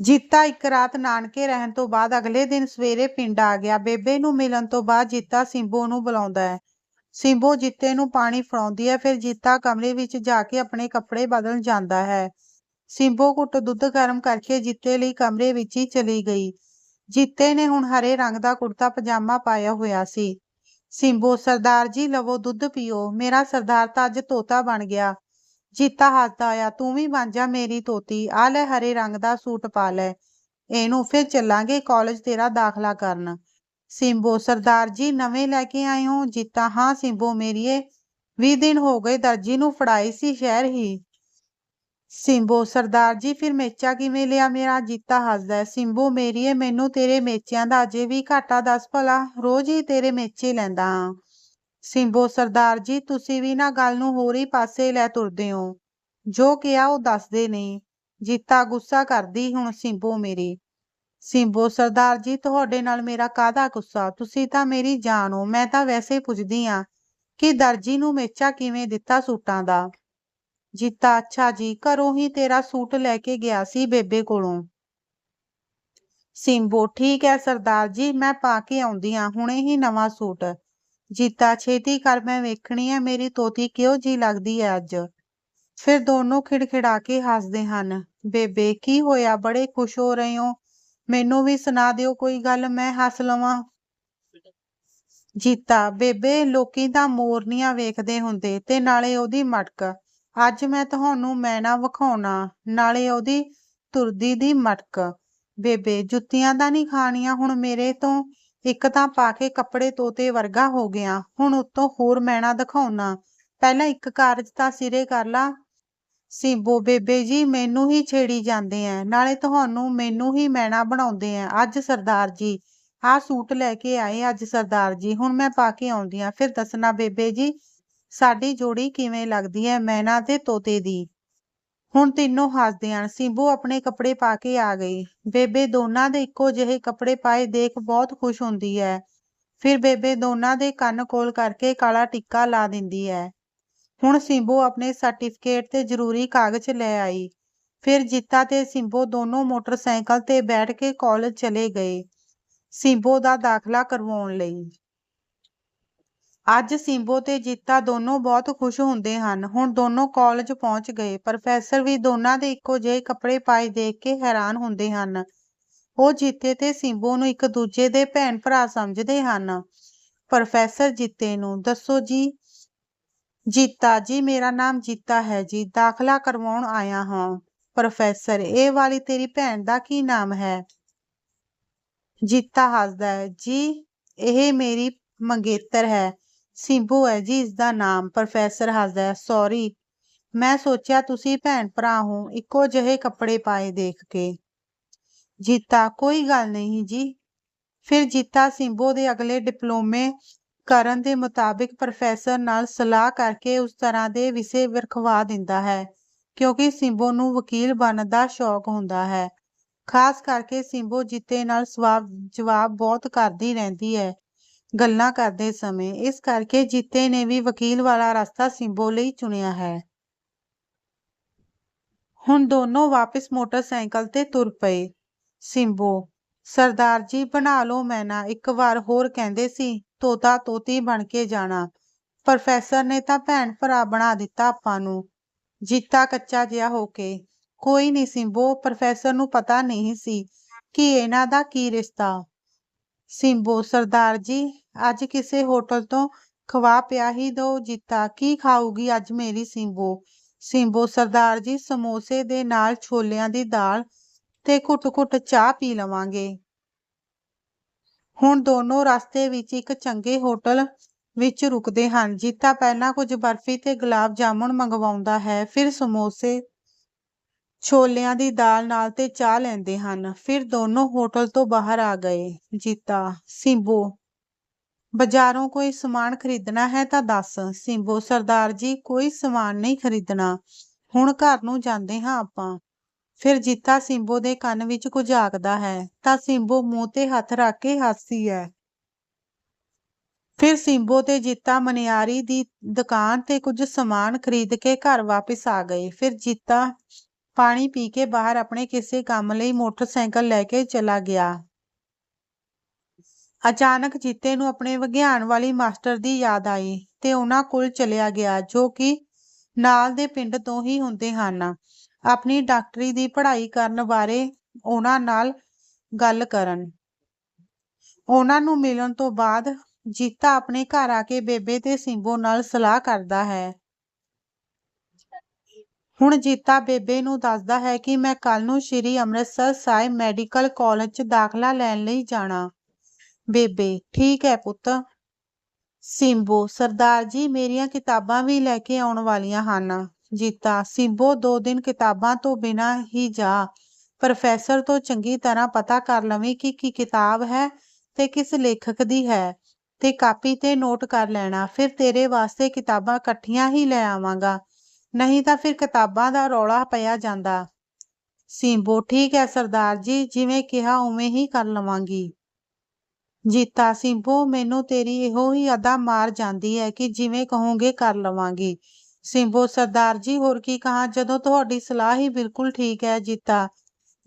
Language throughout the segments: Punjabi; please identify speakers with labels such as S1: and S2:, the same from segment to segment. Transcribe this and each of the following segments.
S1: ਜੀਤਾ ਇੱਕ ਰਾਤ ਨਾਨਕੇ ਰਹਿਣ ਤੋਂ ਬਾਅਦ ਅਗਲੇ ਦਿਨ ਸਵੇਰੇ ਪਿੰਡ ਆ ਗਿਆ। ਬੇਬੇ ਨੂੰ ਮਿਲਣ ਤੋਂ ਬਾਅਦ ਜੀਤਾ ਸਿੰਬੋ ਨੂੰ ਬੁਲਾਉਂਦਾ ਹੈ। ਸਿੰਬੋ ਜੀਤੇ ਨੂੰ ਪਾਣੀ ਫੜਾਉਂਦੀ ਹੈ, ਫਿਰ ਜੀਤਾ ਕਮਰੇ ਵਿੱਚ ਜਾ ਕੇ ਆਪਣੇ ਕੱਪੜੇ ਬਦਲਣ ਜਾਂਦਾ ਹੈ। ਸਿੰਬੋ ਘੁੱਟ ਦੁੱਧ ਗਰਮ ਕਰਕੇ ਜੀਤੇ ਲਈ ਕਮਰੇ ਵਿੱਚ ਹੀ ਚਲੀ ਗਈ। ਜੀਤੇ ਨੇ ਹੁਣ ਹਰੇ ਰੰਗ ਦਾ ਕੁੜਤਾ ਪਜਾਮਾ ਪਾਇਆ ਹੋਇਆ ਸੀ। ਸਿੰਬੋ, ਸਰਦਾਰ ਜੀ, ਲਵੋ ਦੁੱਧ ਪੀਓ। ਮੇਰਾ ਸਰਦਾਰ ਤਾਂ ਅੱਜ ਤੋਤਾ ਬਣ ਗਿਆ। ਜੀਤਾ ਹੱਸਦਾ ਆਇਆ, ਤੂੰ ਵੀ ਬਣ ਜਾ ਮੇਰੀ ਤੋਤੀ, ਆ ਲੈ ਹਰੇ ਰੰਗ ਦਾ ਸੂਟ ਪਾ ਲੈ, ਇਹਨੂੰ ਫਿਰ ਚੱਲਾਂਗੇ ਕਾਲਜ ਤੇਰਾ ਦਾਖਲਾ ਕਰਨ। ਸਿੰਬੋ, ਸਰਦਾਰ ਜੀ, ਨਵੇਂ ਲੈ ਕੇ ਆਏ ਹੋ? ਜੀਤਾ, ਹਾਂ ਸਿੰਬੋ ਮੇਰੀਏ 20 ਦਿਨ ਹੋ ਗਏ ਦਰਜੀ ਨੂੰ ਫੜਾਈ ਸੀ ਸ਼ਹਿਰ ਹੀ। ਸਿੰਬੋ, ਸਰਦਾਰ ਜੀ, ਫਿਰ ਮੇਚਾ ਕਿਵੇਂ ਲਿਆ ਮੇਰਾ? ਜੀਤਾ ਹੱਸਦਾ ਸਿੰਬੋ ਮੇਰੀਏ, ਮੈਨੂੰ ਤੇਰੇ ਮੇਚਿਆਂ ਦਾ ਅਜੇ ਵੀ ਘਾਟਾ ਦੱਸ ਭਲਾ, ਰੋਜ਼ ਹੀ ਤੇਰੇ ਮੇਚੇ ਲੈਂਦਾ ਹਾਂ। ਸਿੰਬੋ, ਸਰਦਾਰ ਜੀ, ਤੁਸੀਂ ਵੀ ਨਾ ਗੱਲ ਨੂੰ ਹੋਰ ਹੀ ਪਾਸੇ ਲੈ ਤੁਰਦੇ ਹੋ। ਜੋ ਕਿਹਾ ਉਹ ਦੱਸਦੇ ਨਹੀਂ ਜੀਤਾ ਗੁੱਸਾ ਕਰਦੀ ਹੁਣ ਸਿੰਬੋ ਮੇਰੀ। ਸਿੰਬੋ, ਸਰਦਾਰ ਜੀ, ਤੁਹਾਡੇ ਨਾਲ ਮੇਰਾ ਕਾਹਦਾ ਗੁੱਸਾ? ਤੁਸੀਂ ਤਾਂ ਮੇਰੀ ਜਾਨ ਹੋ। ਮੈਂ ਤਾਂ ਵੈਸੇ ਪੁੱਛਦੀ ਆ ਕਿ ਦਰਜੀ ਨੂੰ ਮੇਚਾ ਕਿਵੇਂ ਦਿੱਤਾ ਸੂਟਾਂ ਦਾ? ਜੀਤਾ, ਅੱਛਾ ਜੀ, ਘਰੋਂ ਹੀ ਤੇਰਾ ਸੂਟ ਲੈ ਕੇ ਗਿਆ ਸੀ ਬੇਬੇ ਕੋਲੋਂ। ਸਿੰਬੋ, ਠੀਕ ਹੈ ਸਰਦਾਰ ਜੀ, ਮੈਂ ਪਾ ਕੇ ਆਉਂਦੀ ਆ ਹੁਣੇ ਹੀ ਨਵਾਂ ਸੂਟ। ਜੀਤਾ, ਛੇਤੀ ਕਰ, ਮੈਂ ਵੇਖਣੀ ਹੈ ਮੇਰੀ ਤੋਤੀ ਕਿਹੋ ਜੀ ਲੱਗਦੀ ਹੈ ਅੱਜ? ਫਿਰ ਦੋਨੋਂ ਖਿੜਖਿੜਾ ਕੇ ਹੱਸਦੇ ਹਨ। ਬੇਬੇ, ਕੀ ਹੋਇਆ? ਬੜੇ ਖੁਸ਼ ਹੋ ਰਹੇ ਹੋ। ਮੈਨੂੰ ਵੀ ਸੁਣਾ ਦਿਓ ਕੋਈ ਗੱਲ, ਮੈਂ ਹੱਸ ਲਵਾਂ। ਜੀਤਾ, ਬੇਬੇ, ਲੋਕੀ ਤਾਂ ਮੋਰਨੀਆਂ ਵੇਖਦੇ ਹੁੰਦੇ ਤੇ ਨਾਲੇ ਉਹਦੀ ਮਟਕ। ਅੱਜ ਮੈਂ ਤੁਹਾਨੂੰ ਮੈਨਾ ਵਿਖਾਉਣਾ, ਨਾਲੇ ਉਹਦੀ ਤੁਰਦੀ ਦੀ ਮਟਕ। ਬੇਬੇ, ਜੁੱਤੀਆਂ ਤਾਂ ਨਹੀਂ ਖਾਣੀਆਂ ਹੁਣ ਮੇਰੇ ਤੋਂ? ਇੱਕ ਤਾਂ ਪਾ ਕੇ ਕੱਪੜੇ ਤੋਤੇ ਵਰਗਾ ਹੋ ਗਿਆ। ਹੁਣ ਉੱਤੋਂ ਹੋਰ ਮੈਣਾ ਦਿਖਾਉਣਾ। ਪਹਿਲਾਂ ਇੱਕ ਕਾਰਜ ਤਾਂ ਸਿਰੇ ਕਰ ਲਾ। ਸਿੰਬੋ ਬੇਬੇ ਜੀ, ਮੈਨੂੰ ਹੀ ਛੇੜੀ ਜਾਂਦੇ ਐ। ਨਾਲੇ ਤੁਹਾਨੂੰ ਮੈਨੂੰ ਹੀ ਮੈਣਾ ਬਣਾਉਂਦੇ ਐ। ਅੱਜ ਸਰਦਾਰ ਜੀ। ਆਹ ਸੂਟ ਲੈ ਕੇ ਆਏ ਅੱਜ ਸਰਦਾਰ ਜੀ। ਹੁਣ ਮੈਂ ਪਾ ਕੇ ਆਉਂਦੀ ਆ। ਫਿਰ ਦੱਸਣਾ, ਬੇਬੇ ਜੀ, ਸਾਡੀ ਜੋੜੀ ਕਿਵੇਂ ਲੱਗਦੀ ਐ ਮੈਨਾ ਤੇ ਤੋਤੇ ਦੀ? ਹੁਣ ਤਿੰਨੋਂ ਹੱਸਦੇ ਹਨ। ਸਿੰਬੂ ਆਪਣੇ ਕੱਪੜੇ ਪਾ ਕੇ ਆ ਗਈ। ਬੇਬੇ ਦੋਨਾਂ ਦੇ ਇੱਕੋ ਜਿਹੇ ਕੱਪੜੇ ਪਾਏ ਦੇਖ ਬਹੁਤ ਖੁਸ਼ ਹੁੰਦੀ ਹੈ। ਫਿਰ ਬੇਬੇ ਦੋਨਾਂ ਦੇ ਕੰਨ ਕੋਲ ਕਰਕੇ ਕਾਲਾ ਟਿੱਕਾ ਲਾ ਦਿੰਦੀ ਹੈ। ਹੁਣ ਸਿੰਬੂ ਆਪਣੇ ਸਰਟੀਫਿਕੇਟ ਤੇ ਜ਼ਰੂਰੀ ਕਾਗਜ਼ ਲੈ ਆਈ। ਫਿਰ ਜੀਤਾ ਤੇ ਸਿੰਬੋ ਦੋਨੋਂ ਮੋਟਰਸਾਈਕਲ ਤੇ ਬੈਠ ਕੇ ਕਾਲਜ ਚਲੇ ਗਏ। ਸਿੰਬੋ ਦਾ ਦਾਖਲਾ ਕਰਵਾਉਣ ਲਈ। ਅੱਜ ਸਿੰਬੋ ਤੇ ਜੀਤਾ ਦੋਨੋਂ ਬਹੁਤ ਖੁਸ਼ ਹੁੰਦੇ ਹਨ। ਹੁਣ ਦੋਨੋਂ ਕਾਲਜ ਪਹੁੰਚ ਗਏ। ਪ੍ਰੋਫੈਸਰ ਵੀ ਦੋਨਾਂ ਦੇ ਇੱਕੋ ਜਿਹੇ ਕੱਪੜੇ ਪਾਏ ਦੇਖ ਕੇ ਹੈਰਾਨ ਹੁੰਦੇ ਹਨ। ਉਹ ਜੀਤੇ ਤੇ ਸਿੰਬੋ ਨੂੰ ਇੱਕ ਦੂਜੇ ਦੇ ਭੈਣ ਭਰਾ ਸਮਝਦੇ ਹਨ। ਪ੍ਰੋਫੈਸਰ ਜੀਤੇ ਨੂੰ, ਦੱਸੋ ਜੀ, ਜੀਤਾ ਜੀ, ਮੇਰਾ ਨਾਮ ਜੀਤਾ ਹੈ ਜੀ, ਦਾਖਲਾ ਕਰਵਾਉਣ ਆਇਆ ਹਾਂ। ਪ੍ਰੋਫੈਸਰ ਇਹ ਵਾਲੀ ਤੇਰੀ ਭੈਣ ਦਾ ਕੀ ਨਾਮ ਹੈ? ਜੀਤਾ ਹੱਸਦਾ ਹੈ, ਜੀ, ਇਹ ਮੇਰੀ ਮੰਗੇਤਰ ਹੈ। ਸਿੰਬੂ ਹੈ ਜੀ ਇਸ ਦਾ ਨਾਮ, ਪ੍ਰੋਫੈਸਰ ਹੱਸਦਾ ਹੈ, ਸੌਰੀ, ਮੈਂ ਸੋਚਿਆ ਤੁਸੀਂ ਭੈਣ ਭਰਾ ਹੋ, ਇੱਕੋ ਜਿਹੇ ਕੱਪੜੇ ਪਾਏ ਦੇਖ ਕੇ। ਜੀਤਾ, ਕੋਈ ਗੱਲ ਨਹੀਂ ਜੀ। ਫਿਰ ਜੀਤਾ ਸਿੰਬੋ ਦੇ ਅਗਲੇ ਡਿਪਲੋਮੇ ਕਰਨ ਦੇ ਮੁਤਾਬਿਕ ਪ੍ਰੋਫੈਸਰ ਨਾਲ ਸਲਾਹ ਕਰਕੇ ਉਸ ਤਰ੍ਹਾਂ ਦੇ ਵਿਸ਼ੇ ਵਿਰਖਵਾ ਦਿੰਦਾ ਹੈ, ਕਿਉਂਕਿ ਸਿੰਬੋ ਨੂੰ ਵਕੀਲ ਬਣਨ ਦਾ ਸ਼ੌਕ ਹੁੰਦਾ ਹੈ। ਖਾਸ ਕਰਕੇ ਸਿੰਬੋ ਜੀਤੇ ਨਾਲ ਸਵਾਲ ਜਵਾਬ ਬਹੁਤ ਕਰਦੀ ਰਹਿੰਦੀ ਹੈ। ਗੱਲਾਂ ਕਰਦੇ ਸਮੇਂ ਇਸ ਕਰਕੇ ਜੀਤੇ ਨੇ ਵੀ ਵਕੀਲ ਵਾਲਾ ਰਸਤਾ ਸਿੰਬੋ ਲਈ ਚੁਣਿਆ ਹੈ। ਹੁਣ ਦੋਨੋਂ ਵਾਪਸ ਮੋਟਰਸਾਈਕਲ ਤੇ ਤੁਰ ਪਏ। ਸਿੰਬੋ, ਸਰਦਾਰ ਜੀ, ਬਣਾ ਲਓ ਮੈਨਾ, ਇੱਕ ਵਾਰ ਹੋਰ ਕਹਿੰਦੇ ਸੀ, ਤੋਤਾ ਤੋਤੀ ਬਣ ਕੇ ਜਾਣਾ। ਪ੍ਰੋਫੈਸਰ ਨੇ ਤਾਂ ਭੈਣ ਭਰਾ ਬਣਾ ਦਿੱਤਾ ਆਪਾਂ ਨੂੰ। ਜੀਤਾ ਕੱਚਾ ਜਿਹਾ ਹੋ ਕੇ, ਕੋਈ ਨਹੀਂ ਸਿੰਬੋ, ਪ੍ਰੋਫੈਸਰ ਨੂੰ ਪਤਾ ਨਹੀਂ ਸੀ ਕਿ ਇਹਨਾਂ ਦਾ ਕੀ ਰਿਸ਼ਤਾ। ਸਿੰਬੋ, ਸਰਦਾਰ ਜੀ, ਅੱਜ ਕਿਸੇ ਹੋਟਲ ਤੋਂ ਖਵਾ ਪਿਆ ਹੀ ਦੋ ਜੀਤਾ, ਕੀ ਖਾਊਗੀ ਅੱਜ ਮੇਰੀ ਸਿੰਬੋ? ਸਿੰਬੋ, ਸਰਦਾਰ ਜੀ, ਸਮੋਸੇ ਦੇ ਨਾਲ ਛੋਲਿਆਂ ਦੀ ਦਾਲ ਤੇ ਘੁੱਟ-ਘੁੱਟ ਚਾਹ ਪੀ ਲਵਾਂਗੇ। ਹੁਣ ਦੋਨੋਂ ਰਸਤੇ ਵਿੱਚ ਇੱਕ ਚੰਗੇ ਹੋਟਲ ਵਿੱਚ ਰੁਕਦੇ ਹਨ। ਜੀਤਾ ਪਹਿਲਾਂ ਕੁਝ ਬਰਫੀ ਤੇ ਗੁਲਾਬ ਜਾਮੁਨ ਮੰਗਵਾਉਂਦਾ ਹੈ, ਫਿਰ ਸਮੋਸੇ ਛੋਲਿਆਂ ਦੀ ਦਾਲ ਨਾਲ ਤੇ ਚਾਹ ਲੈਂਦੇ ਹਨ। ਫਿਰ ਦੋਨੋਂ ਹੋਟਲ ਤੋਂ ਬਾਹਰ ਆ ਗਏ। ਜੀਤਾ, ਸਿੰਬੋ, ਬਾਜ਼ਾਰੋਂ ਕੋਈ ਸਮਾਨ ਖਰੀਦਣਾ ਹੈ ਤਾਂ ਦੱਸ। ਸਿੰਬੋ, ਸਰਦਾਰ ਜੀ, ਕੋਈ ਸਮਾਨ ਨਹੀਂ ਖਰੀਦਣਾ। ਹੁਣ ਘਰ ਨੂੰ ਜਾਂਦੇ ਹਾਂ ਆਪਾਂ। ਫਿਰ ਜੀਤਾ ਸਿੰਬੋ ਦੇ ਕੰਨ ਵਿੱਚ ਕੁਝ ਆਖਦਾ ਹੈ, ਤਾਂ ਸਿੰਬੋ ਮੂੰਹ ਤੇ ਹੱਥ ਰੱਖ ਕੇ ਹੱਸਦੀ ਹੈ। ਫਿਰ ਸਿੰਬੋ ਤੇ ਜੀਤਾ ਮਨਿਆਰੀ ਦੀ ਦੁਕਾਨ ਤੇ ਕੁਝ ਸਮਾਨ ਖਰੀਦ ਕੇ ਘਰ ਵਾਪਸ ਆ ਗਏ। ਫਿਰ ਜੀਤਾ ਪਾਣੀ ਪੀ ਕੇ ਬਾਹਰ ਆਪਣੇ ਕਿਸੇ ਕੰਮ ਲਈ ਮੋਟਰਸਾਈਕਲ ਲੈ ਕੇ ਚਲਾ ਗਿਆ। ਅਚਾਨਕ ਜੀਤੇ ਨੂੰ ਆਪਣੇ ਵਿਗਿਆਨ ਵਾਲੀ ਮਾਸਟਰ ਦੀ ਯਾਦ ਆਈ ਤੇ ਉਹਨਾਂ ਕੋਲ ਚਲਿਆ ਗਿਆ, ਜੋ ਕਿ ਨਾਲ ਦੇ ਪਿੰਡ ਤੋਂ ਹੀ ਹੁੰਦੇ ਹਨ। ਆਪਣੀ ਡਾਕਟਰੀ ਦੀ ਪੜ੍ਹਾਈ ਕਰਨ ਬਾਰੇ ਉਹਨਾਂ ਨਾਲ ਗੱਲ ਕਰਨ। ਉਹਨਾਂ ਨੂੰ ਮਿਲਣ ਤੋਂ ਬਾਅਦ ਜੀਤਾ ਆਪਣੇ ਘਰ ਆ ਕੇ ਬੇਬੇ ਤੇ ਸਿੰਬੋ ਨਾਲ ਸਲਾਹ ਕਰਦਾ ਹੈ। ਹੁਣ ਜੀਤਾ ਬੇਬੇ ਨੂੰ ਦੱਸਦਾ ਹੈ ਕਿ ਮੈਂ ਕੱਲ ਨੂੰ ਸ਼੍ਰੀ ਅੰਮ੍ਰਿਤਸਰ ਸਾਹਿਬ ਮੈਡੀਕਲ ਕਾਲਜ 'ਚ ਦਾਖਲਾ ਲੈਣ ਲਈ ਜਾਣਾ। ਬੇਬੇ, ਠੀਕ ਹੈ ਪੁੱਤ। ਸਿੰਬੋ, ਸਰਦਾਰ ਜੀ, ਮੇਰੀਆਂ ਕਿਤਾਬਾਂ ਵੀ ਲੈ ਕੇ ਆਉਣ ਵਾਲੀਆਂ ਹਨ। ਜੀਤਾ, ਸਿੰਬੋ, ਦੋ ਦਿਨ ਕਿਤਾਬਾਂ ਤੋਂ ਬਿਨਾਂ ਹੀ ਜਾ। ਪ੍ਰੋਫੈਸਰ ਤੋਂ ਚੰਗੀ ਤਰ੍ਹਾਂ ਪਤਾ ਕਰ ਲਵੀਂ ਕਿ ਕੀ ਕਿਤਾਬ ਹੈ ਤੇ ਕਿਸ ਲੇਖਕ ਦੀ ਹੈ ਤੇ ਕਾਪੀ ਤੇ ਨੋਟ ਕਰ ਲੈਣਾ, ਫਿਰ ਤੇਰੇ ਵਾਸਤੇ ਕਿਤਾਬਾਂ ਇਕੱਠੀਆਂ ਹੀ ਲੈ ਆਵਾਂਗਾ। ਨਹੀਂ ਤਾਂ ਫਿਰ ਕਿਤਾਬਾਂ ਦਾ ਰੌਲਾ ਪਿਆ ਜਾਂਦਾ। ਸਿੰਬੋ, ਠੀਕ ਹੈ ਸਰਦਾਰ ਜੀ, ਜਿਵੇਂ ਕਿਹਾ ਉਵੇਂ ਹੀ ਕਰ ਲਵਾਂਗੀ। ਜੀਤਾ, ਸਿੰਬੋ, ਮੈਨੂੰ ਤੇਰੀ ਇਹੋ ਹੀ ਅਦਾ ਮਾਰ ਜਾਂਦੀ ਹੈ ਕਿ ਜਿਵੇਂ ਕਹੋਗੇ ਕਰ ਲਵਾਂਗੀ। ਸਿੰਬੋ, ਸਰਦਾਰ ਜੀ, ਹੋਰ ਕੀ ਕਹਾਂ? ਜਦੋਂ ਤੁਹਾਡੀ ਸਲਾਹ ਹੀ ਬਿਲਕੁਲ ਠੀਕ ਹੈ ਜੀਤਾ।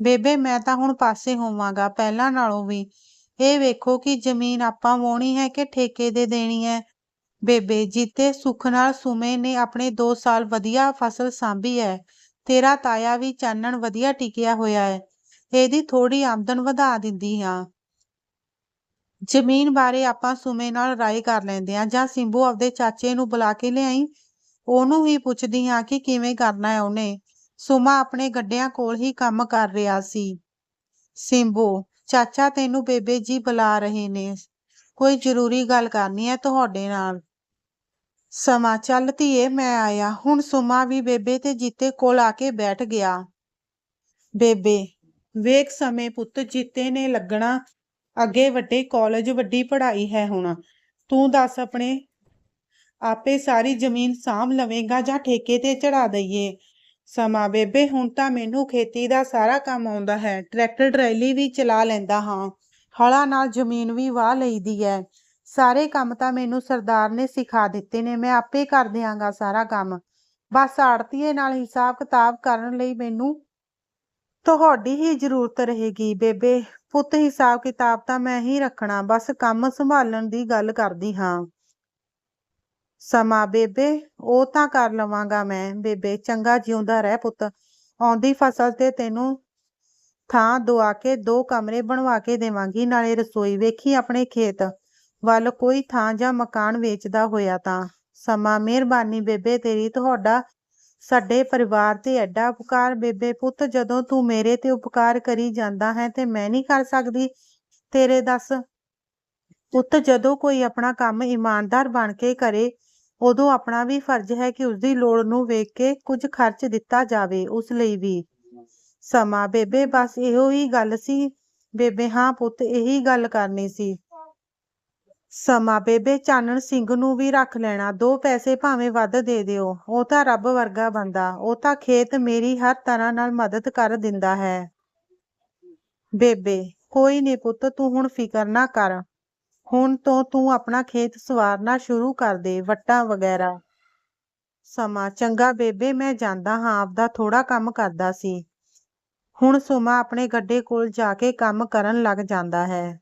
S1: ਬੇਬੇ, ਮੈਂ ਤਾਂ ਹੁਣ ਪਾਸੇ ਹੋਵਾਂਗਾ, ਪਹਿਲਾਂ ਨਾਲੋਂ ਵੀ। ਇਹ ਵੇਖੋ ਕਿ ਜ਼ਮੀਨ ਆਪਾਂ ਵਾਹੁਣੀ ਹੈ ਕਿ ਠੇਕੇ ਦੇ ਦੇਣੀ ਹੈ। ਬੇਬੇ, ਜੀਤੇ ਸੁੱਖ ਨਾਲ ਸੁਮੇ ਨੇ ਆਪਣੇ 2 ਸਾਲ ਵਧੀਆ ਫਸਲ ਸਾਂਭੀ ਹੈ ਤੇਰਾ ਤਾਇਆ ਵੀ ਚਾਨਣ ਵਧੀਆ ਟਿਕਿਆ ਹੋਇਆ ਹੈ ਇਹਦੀ ਥੋੜੀ ਆਮਦਨ ਵਧਾ ਦਿੰਦੀ ਹਾਂ। ਜ਼ਮੀਨ ਬਾਰੇ ਆਪਾਂ ਸੁਮੇ ਨਾਲ ਰਾਏ ਕਰ ਲੈਂਦੇ ਹਾਂ ਜਾਂ ਸਿੰਬੂ ਆਪਦੇ ਚਾਚੇ ਨੂੰ ਬੁਲਾ ਕੇ ਲਿਆਈ। ਉਹਨੂੰ ਹੀ ਪੁੱਛਦੀ ਹਾਂ ਕਿ ਕਿਵੇਂ ਕਰਨਾ ਹੈ ਉਹਨੇ। ਸੁਮਾ ਆਪਣੇ ਗੱਡਿਆਂ ਕੋਲ ਹੀ ਕੰਮ ਕਰ ਰਿਹਾ ਸੀ। ਸਿੰਬੂ, ਚਾਚਾ ਤੈਨੂੰ ਬੇਬੇ ਜੀ ਬੁਲਾ ਰਹੇ ਨੇ। ਕੋਈ ਜ਼ਰੂਰੀ ਗੱਲ ਕਰਨੀ ਹੈ ਤੁਹਾਡੇ ਨਾਲ। ਸਮਾਂ ਚੱਲ ਧੀਏ, ਮੈਂ ਆਇਆ। ਹੁਣ ਸੁਮਾ ਵੀ ਬੇਬੇ ਤੇ ਜੀਤੇ ਕੋਲ ਆ ਕੇ ਬੈਠ ਗਿਆ। ਬੇਬੇ, ਵੇਖ ਸਮੇਂ ਪੁੱਤ, ਜੀਤੇ ਨੇ ਲੱਗਣਾ ਅੱਗੇ ਵੱਡੇ ਕਾਲਜ, ਵੱਡੀ ਪੜ੍ਹਾਈ ਹੈ ਹੁਣ। ਤੂੰ ਦੱਸ ਆਪਣੇ ਆਪੇ ਸਾਰੀ ਜ਼ਮੀਨ ਸਾਂਭ ਲਵੇਂਗਾ ਜਾਂ ਠੇਕੇ ਤੇ ਚੜਾ ਦਈਏ? ਸਮਾਂ, ਬੇਬੇ, ਹੁਣ ਤਾਂ ਮੈਨੂੰ ਖੇਤੀ ਦਾ ਸਾਰਾ ਕੰਮ ਆਉਂਦਾ ਹੈ। ਟਰੈਕਟਰ, ਟਰੈਲੀ ਵੀ ਚਲਾ ਲੈਂਦਾ ਹਾਂ। ਹਲਾਂ ਨਾਲ ਜ਼ਮੀਨ ਵੀ ਵਾਹ ਲਈਦੀ ਹੈ। ਸਾਰੇ ਕੰਮ ਤਾਂ ਮੈਨੂੰ ਸਰਦਾਰ ਨੇ ਸਿਖਾ ਦਿੱਤੇ ਨੇ, ਮੈਂ ਆਪੇ ਕਰ ਦਿਆਂਗਾ ਸਾਰਾ ਕੰਮ। ਬਸ ਆੜਤੀਏ ਨਾਲ ਹਿਸਾਬ ਕਿਤਾਬ ਕਰਨ ਲਈ ਮੈਨੂੰ ਤੁਹਾਡੀ ਹੀ ਜ਼ਰੂਰਤ ਰਹੇਗੀ, ਬੇਬੇ। ਪੁੱਤ ਹਿਸਾਬ ਕਿਤਾਬ ਤਾਂ ਮੈਂ ਹੀ ਰੱਖਣਾ, ਬਸ ਕੰਮ ਸੰਭਾਲਣ ਦੀ ਗੱਲ ਕਰਦੀ ਹਾਂ। ਸਮਾਂ, ਬੇਬੇ, ਉਹ ਤਾਂ ਕਰ ਲਵਾਂਗਾ ਮੈਂ, ਬੇਬੇ, ਚੰਗਾ ਜਿਉਂਦਾ ਰਹਿ ਪੁੱਤ। ਆਉਂਦੀ ਫਸਲ ਤੇ ਤੈਨੂੰ ਥਾਂ ਦੁਆ ਕੇ, ਦੋ ਕਮਰੇ ਬਣਵਾ ਕੇ ਦੇਵਾਂਗੀ, ਨਾਲੇ ਰਸੋਈ ਵੇਖੀ ਆਪਣੇ ਖੇਤ। ਵੱਲ ਕੋਈ ਥਾਂ ਜਾਂ ਮਕਾਨ ਵੇਚਦਾ ਹੋਇਆ ਤਾਂ, ਸਮਾਂ ਮਿਹਰਬਾਨੀ ਬੇਬੇ ਤੇਰੀ, ਤੁਹਾਡਾ ਸਾਡੇ ਪਰਿਵਾਰ ਤੇ ਐਡਾ ਉਪਕਾਰ ਬੇਬੇ ਪੁੱਤ, ਜਦੋਂ ਤੂੰ ਮੇਰੇ ਤੇ ਉਪਕਾਰ ਕਰੀ ਜਾਂਦਾ ਹੈ ਤੇ ਮੈਂ ਨਹੀਂ ਕਰ ਸਕਦੀ। ਤੇਰੇ ਦੱਸ, ਪੁੱਤ ਜਦੋਂ ਕੋਈ ਆਪਣਾ ਕੰਮ ਇਮਾਨਦਾਰ ਬਣ ਕੇ ਕਰੇ, ਉਦੋਂ ਆਪਣਾ ਵੀ ਫਰਜ਼ ਹੈ ਕਿ ਉਸਦੀ ਲੋੜ ਨੂੰ ਵੇਖ ਕੇ ਕੁਝ ਖਰਚ ਦਿੱਤਾ ਜਾਵੇ, ਉਸ ਲਈ ਵੀ। ਸਮਾਂ ਬੇਬੇ, ਬਸ ਇਹੋ ਹੀ ਗੱਲ ਸੀ। ਬੇਬੇ, ਹਾਂ ਪੁੱਤ, ਇਹੀ ਗੱਲ ਕਰਨੀ ਸੀ। ਸਮਾਂ ਬੇਬੇ, ਚਾਨਣ ਸਿੰਘ ਨੂੰ ਵੀ ਰੱਖ ਲੈਣਾ। ਦੋ ਪੈਸੇ ਭਾਵੇਂ ਵੱਧ ਦੇ ਦਿਓ। ਉਹ ਤਾਂ ਰੱਬ ਵਰਗਾ ਬੰਦਾ। ਉਹ ਤਾਂ ਖੇਤ ਮੇਰੀ ਹਰ ਤਰ੍ਹਾਂ ਨਾਲ ਮਦਦ ਕਰ ਦਿੰਦਾ ਹੈ। ਬੇਬੇ, ਕੋਈ ਨਹੀਂ ਪੁੱਤ, ਤੂੰ ਹੁਣ ਫਿਕਰ ਨਾ ਕਰ। ਹੁਣ ਤੋਂ ਤੂੰ ਆਪਣਾ ਖੇਤ ਸਵਾਰਨਾ ਸ਼ੁਰੂ ਕਰ ਦੇ, ਵੱਟਾਂ ਵਗੈਰਾ। ਸਮਾਂ, ਚੰਗਾ ਬੇਬੇ, ਮੈਂ ਜਾਂਦਾ ਹਾਂ। ਆਪਦਾ ਥੋੜਾ ਕੰਮ ਕਰਦਾ ਸੀ। ਹੁਣ ਸੁਮਾ ਆਪਣੇ ਗੱਡੇ ਕੋਲ ਜਾ ਕੇ ਕੰਮ ਕਰਨ ਲੱਗ ਜਾਂਦਾ ਹੈ।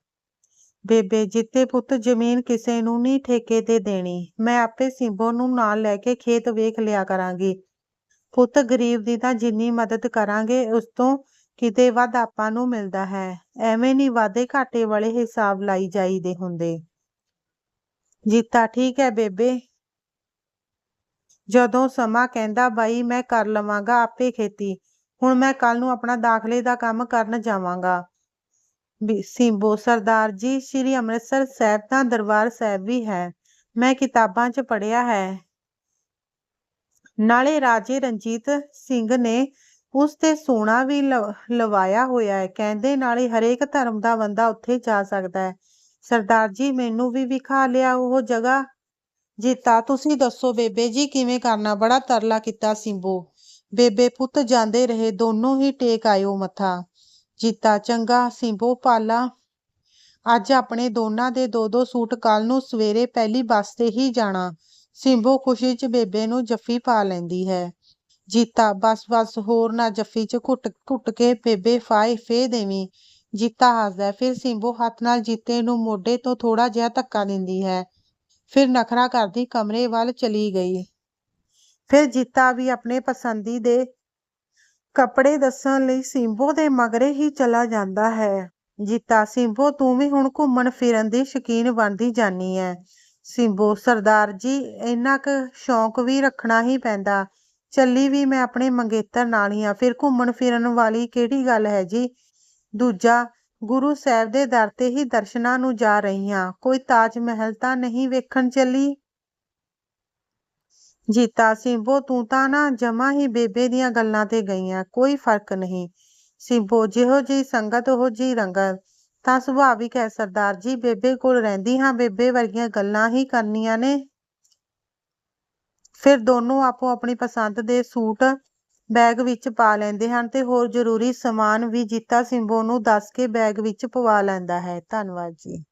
S1: ਬੇਬੇ ਜਿੱਤੇ ਪੁੱਤ ਜ਼ਮੀਨ ਕਿਸੇ ਨੂੰ ਨਹੀਂ ਠੇਕੇ ਤੇ ਦੇਣੀ, ਮੈਂ ਆਪੇ ਸਿੰਬੋ ਨੂੰ ਨਾਲ ਲੈ ਕੇ ਖੇਤ ਵੇਖ ਲਿਆ ਕਰਾਂਗੀ। ਪੁੱਤ ਗਰੀਬ ਦੀ ਤਾਂ ਜਿੰਨੀ ਮਦਦ ਕਰਾਂਗੇ, ਉਸ ਤੋਂ ਕਿਤੇ ਵੱਧ ਆਪਾਂ ਨੂੰ ਮਿਲਦਾ ਹੈ। ਐਵੇਂ ਨਹੀਂ ਵਾਦੇ ਘਾਟੇ ਵਾਲੇ ਹਿਸਾਬ ਲਾਈ ਜਾਈਦੇ ਹੁੰਦੇ। ਜੀਤਾ, ਠੀਕ ਹੈ ਬੇਬੇ। ਜਦੋਂ ਸਮਾਂ ਕਹਿੰਦਾ, ਬਾਈ, ਮੈਂ ਕਰ ਲਵਾਂਗਾ ਆਪੇ ਖੇਤੀ। ਹੁਣ ਮੈਂ ਕੱਲ ਨੂੰ ਆਪਣਾ ਦਾਖਲੇ ਦਾ ਕੰਮ ਕਰਨ ਜਾਵਾਂਗਾ। ਸਿੰਬੋ, ਸਰਦਾਰ ਜੀ, ਸ੍ਰੀ ਅੰਮ੍ਰਿਤਸਰ ਸਾਹਿਬ ਦਾ ਦਰਬਾਰ ਸਾਹਿਬ ਵੀ ਹੈ। ਮੈਂ ਕਿਤਾਬਾਂ 'ਚ ਪੜਿਆ ਹੈ। ਨਾਲੇ ਰਾਜੇ ਰਣਜੀਤ ਸਿੰਘ ਨੇ ਉਸ ਤੇ ਸੋਨਾ ਵੀ ਲਵਾਇਆ ਹੋਇਆ ਹੈ। ਕਹਿੰਦੇ ਨਾਲੇ ਹਰੇਕ ਧਰਮ ਦਾ ਬੰਦਾ ਉੱਥੇ ਜਾ ਸਕਦਾ ਹੈ। ਸਰਦਾਰ ਜੀ, ਮੈਨੂੰ ਵੀ ਵਿਖਾ ਲਿਆ ਉਹ ਜਗ੍ਹਾ। ਜੀਤਾ, ਤੁਸੀਂ ਦੱਸੋ ਬੇਬੇ ਜੀ ਕਿਵੇਂ ਕਰਨਾ? ਬੜਾ ਤਰਲਾ ਕੀਤਾ ਸਿੰਬੋ। ਬੇਬੇ ਪੁੱਤ ਜਾਂਦੇ ਰਹੇ, ਦੋਨੋਂ ਹੀ ਟੇਕ ਆਇਓ ਮੱਥਾ। ਜੀਤਾ, ਚੰਗਾ, ਸਿੰਬੋ, ਪਾਲਾ। ਅੱਜ ਆਪਣੇ ਦੋਨਾਂ ਦੇ ਦੋ ਦੋ ਸੂਟ ਕੱਲ ਨੂੰ ਸਵੇਰੇ ਪਹਿਲੀ ਬੱਸ ਤੇ ਹੀ ਜਾਣਾ। ਸਿੰਬੋ ਖੁਸ਼ੀ 'ਚ ਬੇਬੇ ਨੂੰ ਜੱਫੀ ਪਾ ਲੈਂਦੀ ਹੈ। ਜੀਤਾ, ਬਸ ਬਸ, ਹੋਰ ਨਾ ਜੱਫੀ 'ਚ ਘੁੱਟ ਘੁੱਟ ਕੇ ਬੇਬੇ ਫਾਹੇ ਫੇ ਦੇਵੀਂ। ਜੀਤਾ ਹੱਸਦਾ ਫਿਰ ਸਿੰਬੋ ਹੱਥ ਨਾਲ ਜੀਤੇ ਨੂੰ ਮੋਢੇ ਤੋਂ ਥੋੜਾ ਜਿਹਾ ਧੱਕਾ ਦਿੰਦੀ ਹੈ। ਫਿਰ ਨਖਰਾ ਕਰਦੀ ਕਮਰੇ ਵੱਲ ਚਲੀ ਗਈ। ਫਿਰ ਜੀਤਾ ਵੀ ਆਪਣੇ ਪਸੰਦੀ ਦੇ ਕੱਪੜੇ ਦੱਸਣ ਲਈ ਸਿੰਬੋ ਦੇ ਮਗਰੇ ਹੀ ਚਲਾ ਜਾਂਦਾ ਹੈ। ਜੀਤਾ, ਸਿੰਬੋ, ਤੂੰ ਵੀ ਹੁਣ ਘੁੰਮਣ ਫਿਰਨ ਦੀ ਸ਼ੌਕੀਨ ਬਣਦੀ ਜਾਨੀ ਐ। ਸਿੰਬੋ, ਸਰਦਾਰ ਜੀ, ਇੰਨਾ ਕੁ ਸ਼ੌਂਕ ਵੀ ਰੱਖਣਾ ਹੀ ਪੈਂਦਾ। ਚੱਲੀ ਵੀ ਮੈਂ ਆਪਣੇ ਮੰਗੇਤਰ ਨਾਲ ਹੀ ਆ, ਫਿਰ ਘੁੰਮਣ ਫਿਰਨ ਵਾਲੀ ਕਿਹੜੀ ਗੱਲ ਹੈ ਜੀ? ਦੂਜਾ, ਗੁਰੂ ਸਾਹਿਬ ਦੇ ਦਰ ਤੇ ਹੀ ਦਰਸ਼ਨਾਂ ਨੂੰ ਜਾ ਰਹੀ ਹਾਂ ਕੋਈ ਤਾਜ ਮਹਿਲ ਤਾਂ ਨਹੀਂ ਵੇਖਣ ਚੱਲੀ? ਜੀਤਾ ਸਿੰਬੋ ਤੂੰ ਤਾਂ ਨਾ ਜਮਾ ਹੀ ਬੇਬੇ ਦੀਆਂ ਗੱਲਾਂ ਤੇ ਗਈਆਂ ਕੋਈ ਫ਼ਰਕ ਨਹੀਂ। ਸਿੰਬੋ, ਜਿਹੋ ਜਿਹੀ ਸੰਗਤ, ਉਹ ਜਿਹੀ ਰੰਗਤ। ਤਾਂ ਸੁਭਾਵਿਕ ਹੈ ਸਰਦਾਰ ਜੀ, ਬੇਬੇ ਕੋਲ ਰਹਿੰਦੀ ਹਾਂ, ਬੇਬੇ ਵਰਗੀਆਂ ਗੱਲਾਂ ਹੀ ਕਰਨੀਆਂ ਨੇ। ਫਿਰ ਦੋਨੋਂ ਆਪੋ ਆਪਣੀ ਪਸੰਦ ਦੇ ਸੂਟ ਬੈਗ ਵਿੱਚ ਪਾ ਲੈਂਦੇ ਹਨ ਤੇ ਹੋਰ ਜ਼ਰੂਰੀ ਸਮਾਨ ਵੀ ਜੀਤਾ ਸਿੰਬੋ ਨੂੰ ਦੱਸ ਕੇ ਬੈਗ ਵਿੱਚ ਪਵਾ ਲੈਂਦਾ ਹੈ। ਧੰਨਵਾਦ ਜੀ।